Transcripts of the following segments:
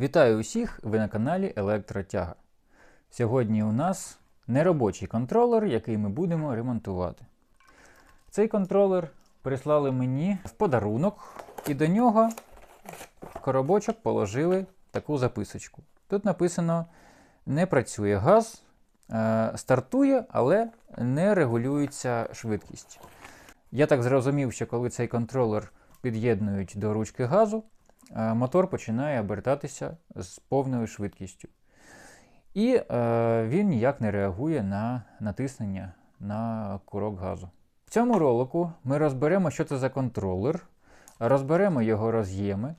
Вітаю усіх! Ви на каналі Електротяга. Сьогодні у нас неробочий контролер, який ми будемо ремонтувати. Цей контролер прислали мені в подарунок, і до нього в коробочок положили таку записочку. Тут написано: не працює газ, е, стартує, але не регулюється швидкість. Я так зрозумів, що коли цей контролер під'єднують до ручки газу, мотор починає обертатися з повною швидкістю. І е, він ніяк не реагує на натиснення на курок газу. В цьому ролику ми розберемо, що це за контролер, розберемо його роз'єми,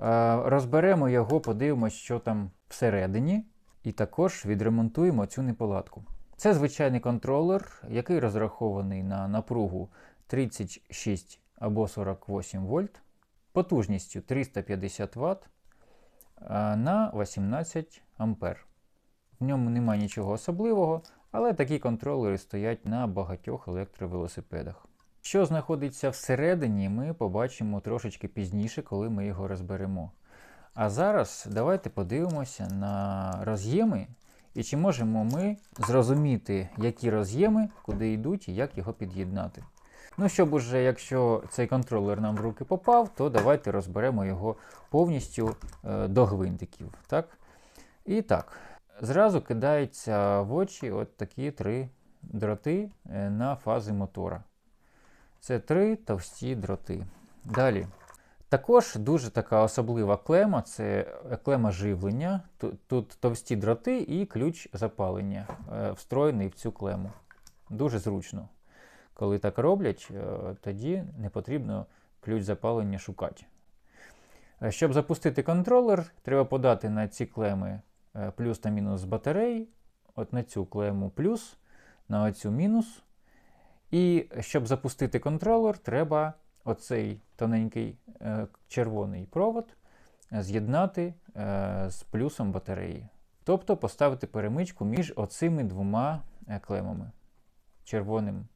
е, розберемо його, подивимося, що там всередині, і також відремонтуємо цю неполадку. Це звичайний контролер, який розрахований на напругу 36 або 48 вольт, потужністю 350 Вт на 18 ампер. В ньому немає нічого особливого, але такі контролери стоять на багатьох електровелосипедах. Що знаходиться всередині, ми побачимо трошечки пізніше, коли ми його розберемо. А зараз давайте подивимося на роз'єми і чи можемо ми зрозуміти, які роз'єми, куди йдуть і як його під'єднати. Ну, щоб уже, якщо цей контролер нам в руки попав, то давайте розберемо його повністю е, до гвинтиків. Так? І так, зразу кидаються в очі от такі три дроти е, на фази мотора. Це три товсті дроти. Далі. Також дуже така особлива клема це клема живлення. Тут, тут товсті дроти і ключ запалення, е, встроєний в цю клему. Дуже зручно. Коли так роблять, е, тоді не потрібно ключ запалення шукати. Е, Щоб запустити контролер, треба подати на ці клеми е, плюс та мінус з батареї. От на цю клему плюс, на оцю мінус. І щоб запустити контролер, треба оцей тоненький червоний провод з'єднати з плюсом батареї. Тобто поставити перемичку між оцими двома клемами. Червоним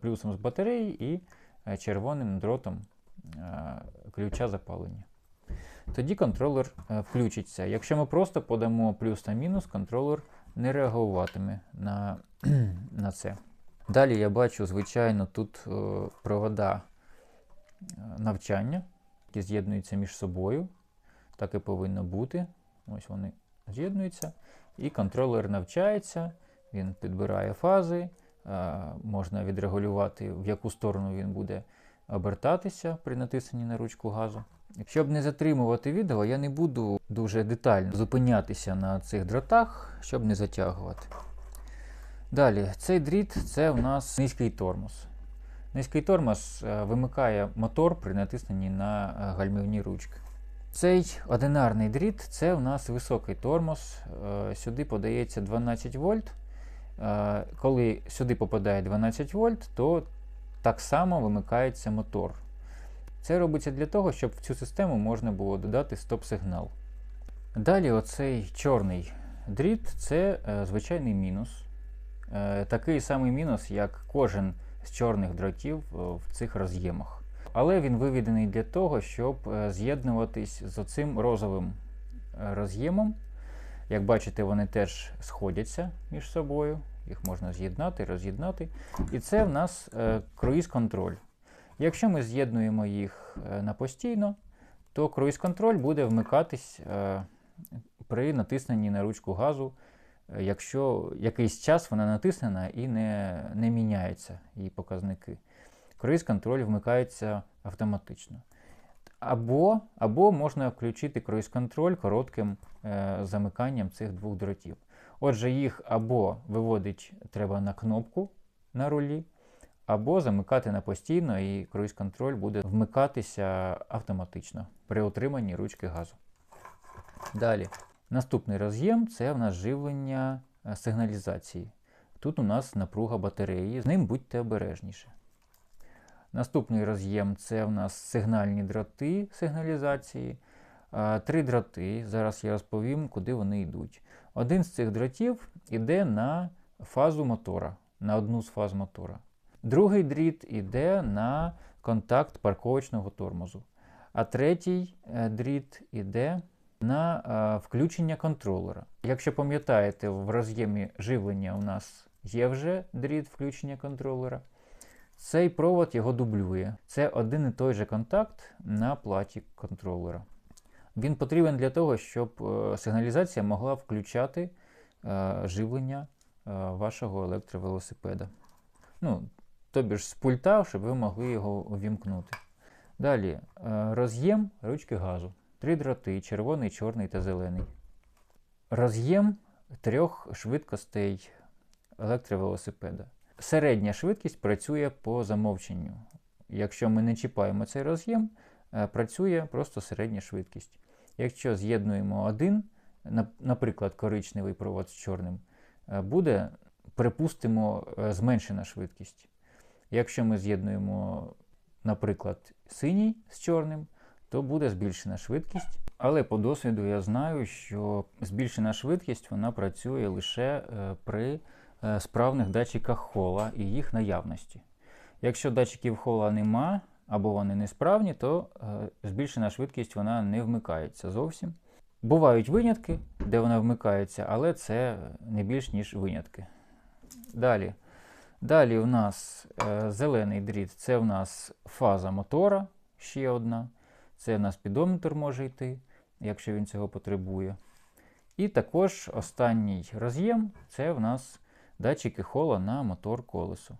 плюсом з батареї і е, червоним дротом е, ключа запалення. Тоді контролер е, включиться. Якщо ми просто подамо плюс та мінус, контролер не реагуватиме на, на це. Далі я бачу, звичайно, тут е, провода е, навчання, які з'єднуються між собою. Так і повинно бути. Ось вони з'єднуються. І контролер навчається, він підбирає фази, е, можна відрегулювати, в яку сторону він буде обертатися при натисненні на ручку газу. Щоб не затримувати відео, я не буду дуже детально зупинятися на цих дротах, щоб не затягувати. Далі, цей дріт це у нас низький тормоз. Низький тормоз е, вимикає мотор при натисненні на е, гальмівні ручки. Цей одинарний дріт це у нас високий тормоз. Е, Сюди подається 12 вольт. Е, Коли сюди попадає 12 вольт, то так само вимикається мотор. Це робиться для того, щоб в цю систему можна було додати стоп-сигнал. Далі, оцей чорний дріт це е, звичайний мінус. Е, такий самий мінус, як кожен з чорних дротів в цих роз'ємах. Але він виведений для того, щоб з'єднуватись з оцим розовим роз'ємом. Як бачите, вони теж сходяться між собою. Їх можна з'єднати, роз'єднати. І це в нас е, круїз-контроль. Якщо ми з'єднуємо їх е, на постійно, то круїз-контроль буде вмикатись е, при натисненні на ручку газу, якщо якийсь час вона натиснена і не, не міняються її показники. Круїз-контроль вмикається автоматично. Або, або можна включити круїз-контроль коротким е, замиканням цих двох дротів. Отже, їх або виводить треба на кнопку на рулі, або замикати на постійно, і круїз-контроль буде вмикатися автоматично при отриманні ручки газу. Далі. Наступний роз'єм це в нас живлення е, сигналізації. Тут у нас напруга батареї, з ним будьте обережніше. Наступний роз'єм це в нас сигнальні дроти сигналізації. Три дроти. Зараз я розповім, куди вони йдуть. Один з цих дротів йде на фазу мотора, на одну з фаз мотора. Другий дріт йде на контакт парковочного тормозу. А третій е, дріт йде на е, включення контролера. Якщо пам'ятаєте, в роз'ємі живлення у нас є вже дріт включення контролера. Цей провод його дублює. Це один і той же контакт на платі контролера. Він потрібен для того, щоб е, сигналізація могла включати е, живлення е, вашого електровелосипеда. Ну, тобі ж з пульта, щоб ви могли його увімкнути. Далі роз'єм ручки газу. Три дроти: червоний, чорний та зелений. Роз'єм трьох швидкостей електровелосипеда. Середня швидкість працює по замовченню. Якщо ми не чіпаємо цей роз'єм, е, працює просто середня швидкість. Якщо з'єднуємо один, наприклад, коричневий провод з чорним, е, буде, припустимо, е, зменшена швидкість. Якщо ми з'єднуємо, наприклад, синій з чорним, то буде збільшена швидкість. Але по досвіду я знаю, що збільшена швидкість вона працює лише при справних датчиках хола і їх наявності. Якщо датчиків хола нема або вони несправні, то е, збільшена швидкість вона не вмикається зовсім. Бувають винятки, де вона вмикається, але це не більш ніж винятки. Далі. Далі у нас е, зелений дріт це у нас фаза мотора, ще одна. Це у нас спідометр може йти, якщо він цього потребує. І також останній роз'єм це в нас датчики хола на мотор колесо.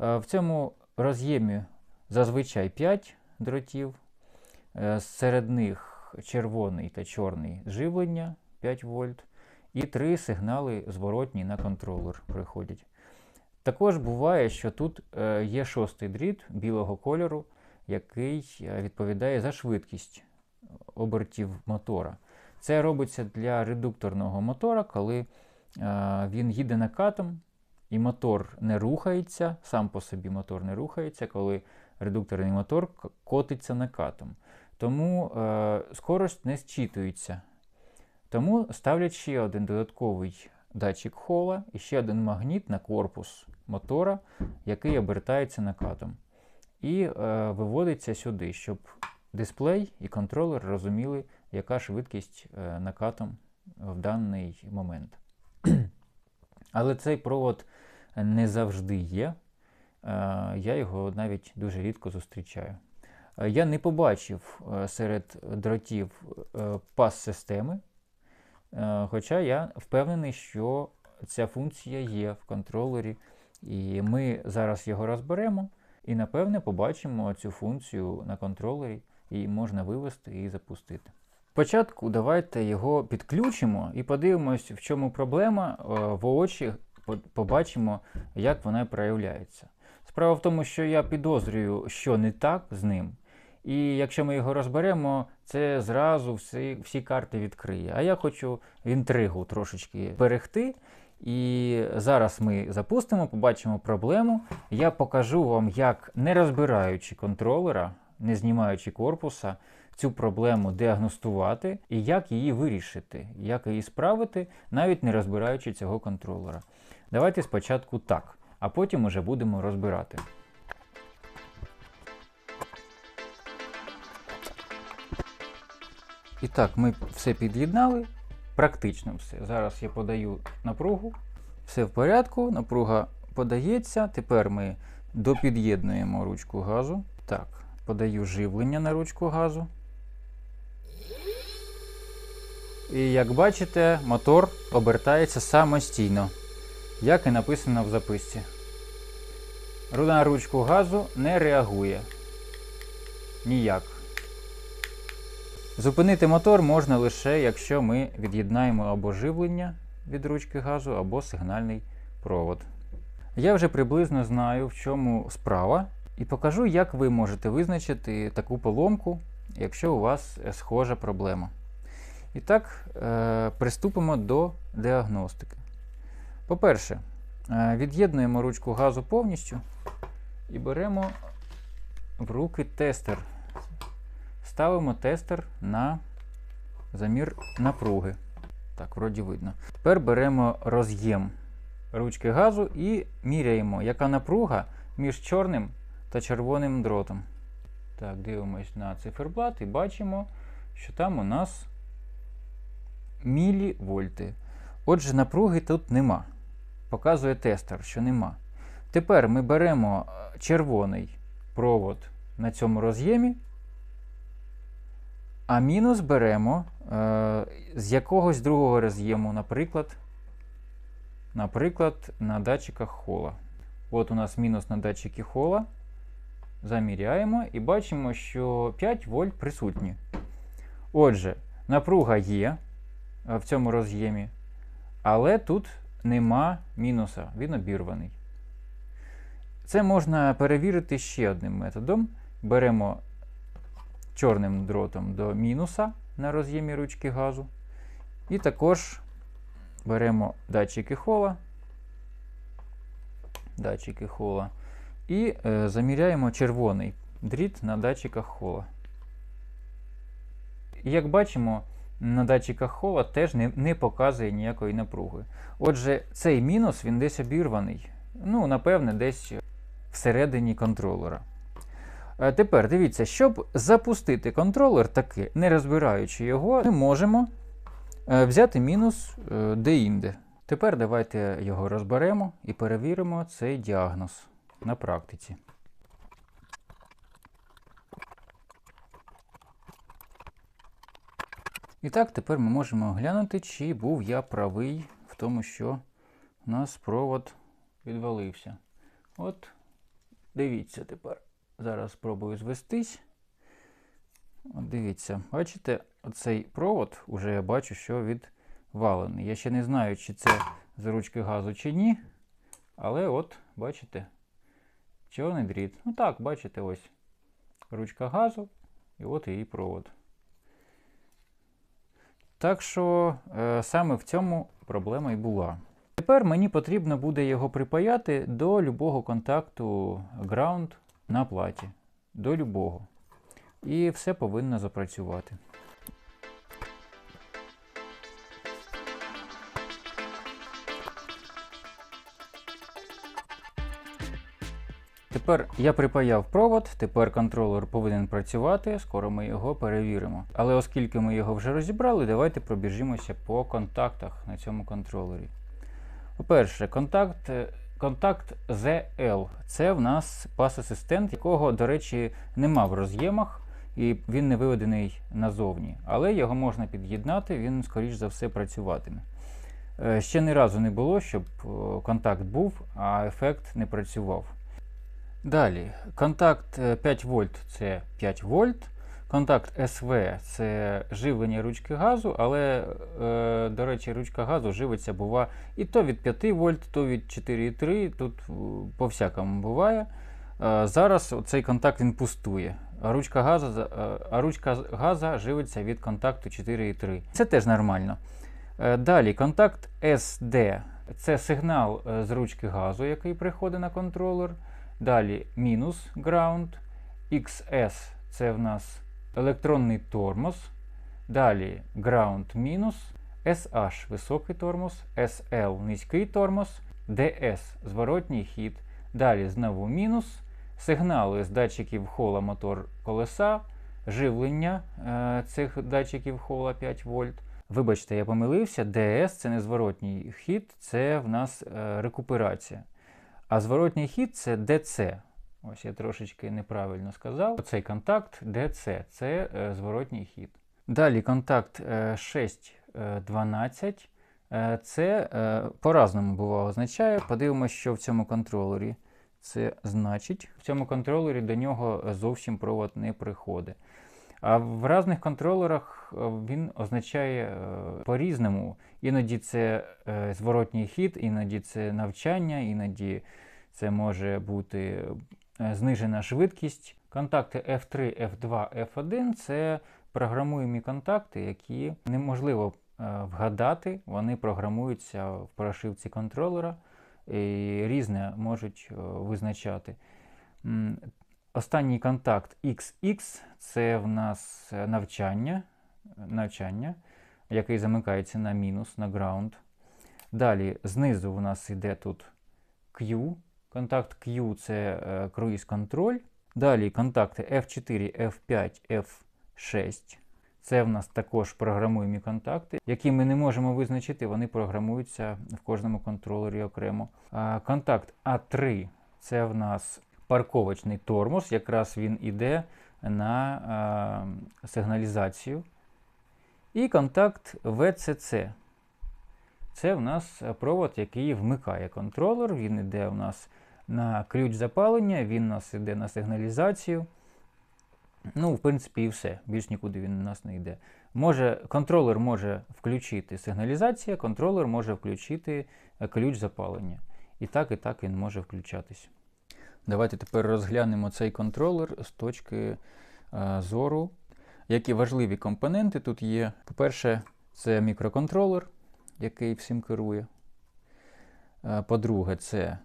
Е, В цьому роз'ємі зазвичай 5 дротів. Е, Серед них червоний та чорний живлення 5 вольт. І три сигнали зворотні на контролер приходять. Також буває, що тут е, є шостий дріт білого кольору, який відповідає за швидкість обертів мотора. Це робиться для редукторного мотора, коли він їде накатом і мотор не рухається, сам по собі мотор не рухається, коли редукторний мотор котиться накатом. Тому е, скорость не зчитується. Тому ставлять ще один додатковий датчик хола і ще один магніт на корпус мотора, який обертається накатом. І е, виводиться сюди, щоб дисплей і контролер розуміли, яка швидкість е, накатом в даний момент. Але цей провод не завжди є. Е, Я його навіть дуже рідко зустрічаю. Е, Я не побачив е, серед дротів пас-системи, хоча я впевнений, що ця функція є в контролері, і ми зараз його розберемо і, напевне, побачимо цю функцію на контролері, і можна вивести і запустити. Спочатку давайте його підключимо і подивимось, в чому проблема. Е, В очі побачимо, як вона проявляється. Справа в тому, що я підозрюю, що не так з ним. І якщо ми його розберемо, це зразу всі, всі карти відкриє. А я хочу інтригу трошечки берегти. І зараз ми запустимо, побачимо проблему. Я покажу вам, як не розбираючи контролера, не знімаючи корпуса, цю проблему діагностувати і як її вирішити, як її справити, навіть не розбираючи цього контролера. Давайте спочатку так, а потім уже будемо розбирати. І так, ми все під'єднали, практично все. Зараз я подаю напругу. Все в порядку, напруга подається. Тепер ми допід'єднуємо ручку газу. Так, подаю живлення на ручку газу. І як бачите, мотор обертається самостійно, як і написано в записці. Ру- На ручку газу не реагує. Ніяк. Зупинити мотор можна лише, якщо ми від'єднаємо або живлення від ручки газу, або сигнальний провод. Я вже приблизно знаю, в чому справа, і покажу, як ви можете визначити таку поломку, якщо у вас е, схожа проблема. І так, е, приступимо до діагностики. По-перше, е, від'єднуємо ручку газу повністю і беремо в руки тестер. Ставимо тестер на замір напруги. Так, вроді видно. Тепер беремо роз'єм ручки газу і міряємо, яка напруга між чорним та червоним дротом. Так, дивимось на циферблат і бачимо, що там у нас мілівольти. Отже, напруги тут нема. Показує тестер, що нема. Тепер ми беремо е, червоний провод на цьому роз'ємі, а мінус беремо е, з якогось другого роз'єму, наприклад, наприклад, на датчиках хола. От у нас мінус на датчики хола. Заміряємо і бачимо, що 5 вольт присутні. Отже, напруга є в цьому роз'ємі, але тут нема мінуса, він обірваний. Це можна перевірити ще одним методом. Беремо чорним дротом до мінуса на роз'ємі ручки газу. І також беремо датчики хола. Датчики хола. І е, заміряємо червоний дріт на датчиках хола. І як бачимо, на датчиках хола теж не, не показує ніякої напруги. Отже, цей мінус він десь обірваний. Ну, напевне, десь всередині контролера. Е, Тепер дивіться, щоб запустити контролер таки, не розбираючи його, ми можемо е, взяти мінус е, деінде. Тепер давайте його розберемо і перевіримо цей діагноз на практиці. І так, тепер ми можемо глянути, чи був я правий в тому, що у нас провод відвалився. От, дивіться тепер. Зараз спробую звестись. От Дивіться, бачите, оцей провод, уже я бачу, що відвалений. Я ще не знаю, чи це з ручки газу, чи ні. Але от, бачите, чорний дріт. Ну так, бачите, ось ручка газу, і от її провод. Так що е, саме в цьому проблема і була. Тепер мені потрібно буде його припаяти до любого контакту ground на платі. До любого. І все повинно запрацювати. Тепер я припаяв провод, тепер контролер повинен працювати, скоро ми його перевіримо. Але оскільки ми його вже розібрали, давайте пробіжимося по контактах на цьому контролері. По-перше, контакт контакт ZL це в нас пас-асистент, якого, до речі, нема в роз'ємах, і він не виведений назовні. Але його можна під'єднати, він, скоріш за все, працюватиме. Е, Ще ні разу не було, щоб е, контакт був, а ефект не працював. Далі, контакт 5 вольт це 5 вольт. Контакт СВ це живлення ручки газу, але, е, до речі, ручка газу живиться бува і то від 5 вольт, то від 4,3, тут е, по всякому буває. Е, зараз цей контакт він пустує, а ручка газу, а ручка газа живиться від контакту 4,3. Це теж нормально. Далі, контакт SD це сигнал з ручки газу, який приходить на контролер. Далі мінус ground, XS це в нас електронний тормоз. Далі ground мінус, SH високий тормоз, SL низький тормоз, DS зворотній хід. Далі знову мінус, сигнали з датчиків хола мотор колеса, живлення е цих датчиків хола 5 вольт. Вибачте, я помилився, DS це не зворотній хід, це в нас е рекуперація. А зворотній хід це DC. Ось я трошечки неправильно сказав. Оцей контакт DC це е, зворотній хід. Далі контакт е, 6.12. Е, це е, по-разному бувало означає. Подивимося, що в цьому контролері це значить. В цьому контролері до нього зовсім провод не приходить. А в різних контролерах е, він означає е, по-різному. Іноді це е, зворотній хід, іноді це навчання, іноді це може бути знижена швидкість. Контакти F3, F2, F1 це програмуємі контакти, які неможливо вгадати, вони програмуються в прошивці контролера і різне можуть визначати. Останній контакт XX це в нас навчання, навчання, який замикається на мінус, на ground. Далі знизу у нас йде тут Q. Контакт Q це круїз контроль. Далі контакти F4, F5, F6. Це в нас також програмуємі контакти, які ми не можемо визначити, вони програмуються в кожному контролері окремо. Контакт А3 це в нас парковочний тормоз, якраз він іде на а, сигналізацію. І контакт VCC. Це в нас провод, який вмикає контролер. Він йде у нас на ключ запалення, він у нас йде на сигналізацію. Ну, в принципі, і все. Більш нікуди він у нас не йде. Може, контролер може включити сигналізація, контролер може включити е, ключ запалення. І так, і так він може включатись. Давайте тепер розглянемо цей контролер з точки е, зору. Які важливі компоненти тут є. По-перше, це мікроконтролер, який всім керує. Е, По-друге, це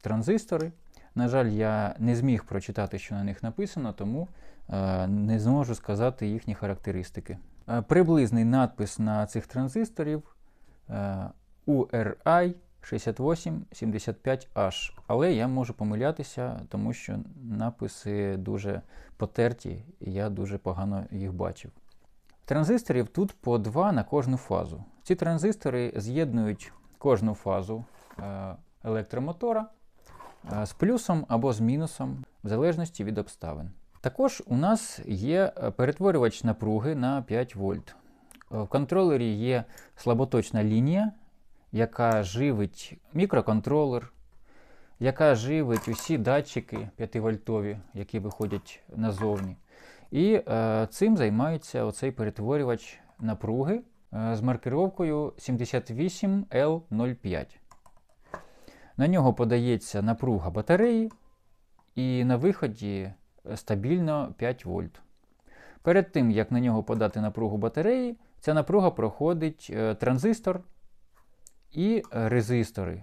транзистори. На жаль, я не зміг прочитати, що на них написано, тому е, не зможу сказати їхні характеристики. Приблизний надпис на цих транзисторів URI 6875H. Але я можу помилятися, тому що написи дуже потерті, і я дуже погано їх бачив. Транзисторів тут по два на кожну фазу. Ці транзистори з'єднують кожну фазу е, електромотора е, з плюсом або з мінусом, в залежності від обставин. Також у нас є е, перетворювач напруги на 5 вольт. В контролері є слаботочна лінія, яка живить мікроконтролер, яка живить усі датчики 5-вольтові, які виходять назовні. І е, цим займається оцей перетворювач напруги е, з маркировкою 78L05. На нього подається напруга батареї, і на виході стабільно 5 вольт. Перед тим, як на нього подати напругу батареї, ця напруга проходить е, транзистор і е, резистори.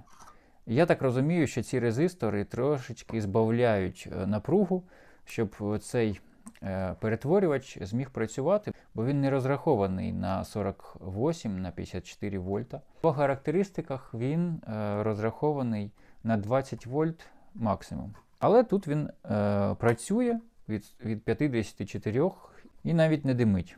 Я так розумію, що ці резистори трошечки збавляють е, напругу, щоб цей е, перетворювач зміг працювати, бо він не розрахований на 48 на 54 вольта. По характеристиках він розрахований на 20 вольт максимум. Але тут він працює від, від 54 і навіть не димить.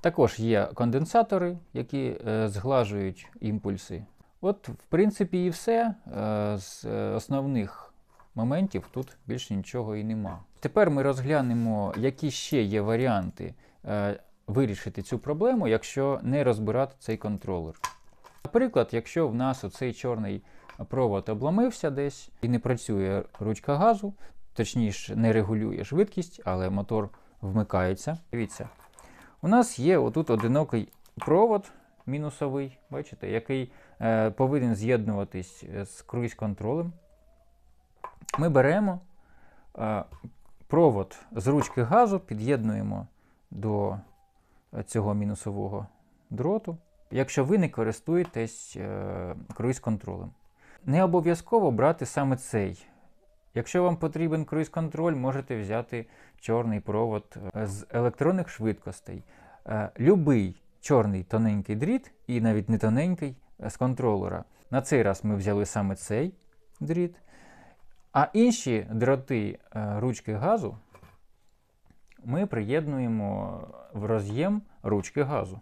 Також є конденсатори, які е, зглажують імпульси. От, в принципі, і все. Е, з основних моментів тут більше нічого і нема. Тепер ми розглянемо, які ще є варіанти е, вирішити цю проблему, якщо не розбирати цей контролер. Наприклад, якщо в нас оцей чорний провод обламився десь і не працює ручка газу, точніше, не регулює швидкість, але мотор вмикається. Дивіться, у нас є отут одинокий провод мінусовий, бачите, який е, повинен з'єднуватись з круїз-контролем. Ми беремо е, провод з ручки газу, під'єднуємо до е, цього мінусового дроту, якщо ви не користуєтесь е, круїз-контролем. Не обов'язково брати саме цей. Якщо вам потрібен круїз-контроль, можете взяти чорний провод е, з електронних швидкостей. Е, Любий чорний тоненький дріт, і навіть не тоненький, з контролера. На цей раз ми взяли саме цей дріт. А інші дроти е, ручки газу ми приєднуємо в роз'єм ручки газу.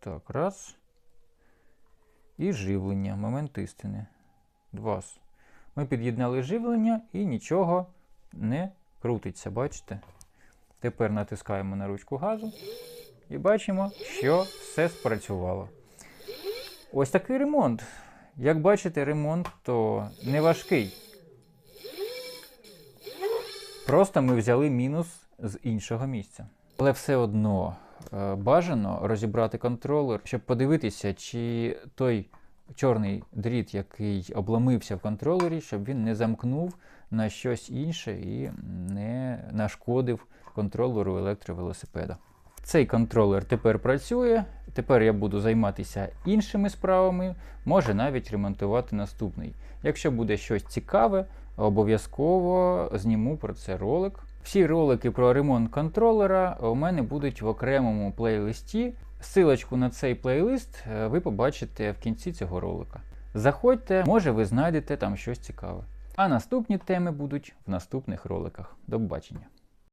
Так, раз. І живлення, момент істини. Два. Ми під'єднали живлення і нічого не крутиться, бачите? Тепер натискаємо на ручку газу і бачимо, що все спрацювало. Ось такий ремонт. Як бачите, ремонт то не важкий. Просто ми взяли мінус з іншого місця. Але все одно е, бажано розібрати контролер, щоб подивитися, чи той чорний дріт, який обламився в контролері, щоб він не замкнув на щось інше і не нашкодив контролеру електровелосипеда. Цей контролер тепер працює. Тепер я буду займатися іншими справами, може навіть ремонтувати наступний. Якщо буде щось цікаве, обов'язково зніму про це ролик. Всі ролики про ремонт контролера у мене будуть в окремому плейлисті. Силочку на цей плейлист е, ви побачите в кінці цього ролика. Заходьте, може ви знайдете там щось цікаве. А наступні теми будуть в наступних роликах. До побачення!